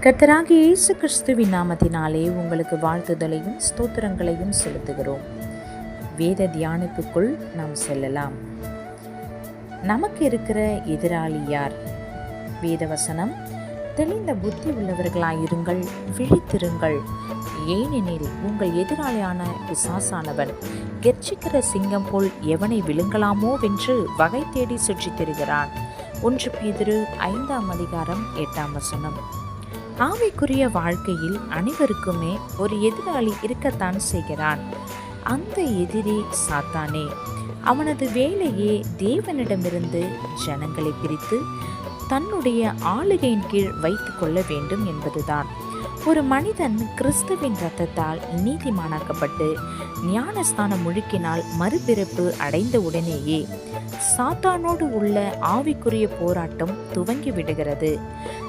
கர்த்தராகி இயேசு கிறிஸ்துவின் நாமத்தினாலே உங்களுக்கு வாழ்த்துதலையும் ஸ்தோத்திரங்களையும் செலுத்துகிறோம். வேத தியானத்துக்குள் நாம் செல்லலாம். நமக்கு இருக்கிற எதிராளி யார்? வேதவசனம் தெளிந்த புத்தி உள்ளவர்களாயிருங்கள் விழித்திருங்கள். ஏனெனில் உங்கள் எதிராளியான பிசாசானவன் கெர்ச்சிக்கிற சிங்கம் போல் எவனை விழுங்கலாமோ வென்று வகை தேடி சுற்றித் திரிகிறான். ஒன்று பேதிரு ஐந்தாம் அதிகாரம் எட்டாம் வசனம். ஆவிக்குரிய வாழ்க்கையில் அனைவருக்குமே ஒரு எதிராளி இருக்கத்தான் செய்கிறான். அந்த எதிரி சாத்தானே அவனது வேலையே தேவனிடமிருந்து ஜனங்களை பிரித்து தன்னுடைய ஆளுகையின் கீழ் வைத்து கொள்ள வேண்டும் என்பதுதான். ஒரு மனிதன் கிறிஸ்துவின் இரத்தத்தால் நீதிமானாக்கப்பட்டு ஞானஸ்தானம் முழுக்கினால் மறுபிறப்பு அடைந்த உடனேயே சாத்தானோடு உள்ள ஆவிக்குரிய போராட்டம் துவங்கி விடுகிறது.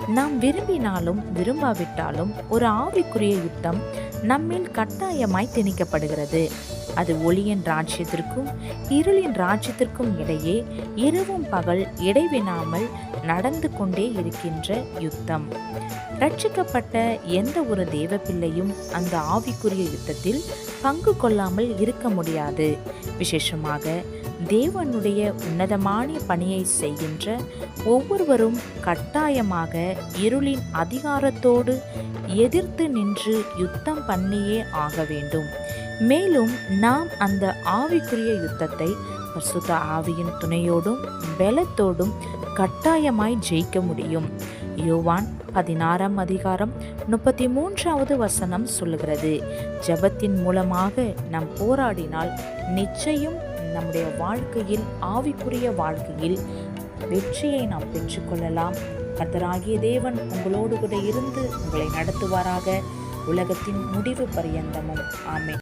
நாம் விரும்பினாலும் விரும்பாவிட்டாலும் ஒரு ஆவிக்குரிய யுத்தம் நம்மில் கட்டாயமாய் திணிக்கப்படுகிறது. அது ஒளியின் ராஜ்யத்திற்கும் இருளின் ராஜ்யத்திற்கும் இடையே இரவும் பகல் இடைவினாமல் நடந்து கொண்டே இருக்கின்ற யுத்தம். ரட்சிக்கப்பட்ட எந்த ஒரு தேவ பிள்ளையும் அந்த ஆவிக்குரிய யுத்தத்தில் பங்கு கொள்ளாமல் இருக்க முடியாது. விசேஷமாக தேவனுடைய உன்னதமான பணியை செய்கின்ற ஒவ்வொருவரும் கட்டாயமாக இருளின் அதிகாரத்தோடு எதிர்த்து நின்று யுத்தம் பண்ணியே ஆக வேண்டும். மேலும் நாம் அந்த ஆவிக்குரிய யுத்தத்தை பரிசுத்த ஆவியின் துணையோடும் பலத்தோடும் கட்டாயமாய் ஜெயிக்க முடியும். யோவான் பதினாறாம் அதிகாரம் முப்பத்தி மூன்றாவது வசனம் சொல்லுகிறது. ஜபத்தின் மூலமாக நாம் போராடினால் நிச்சயம் நம்முடைய வாழ்க்கையில் ஆவிக்குரிய வாழ்க்கையில் வெற்றியை நாம் பெற்றுக்கொள்ளலாம். கத்தராகிய தேவன் உங்களோடு கூட இருந்து உங்களை நடத்துவாராக. உலகத்தின் முடிவு பரியந்தமும். ஆமே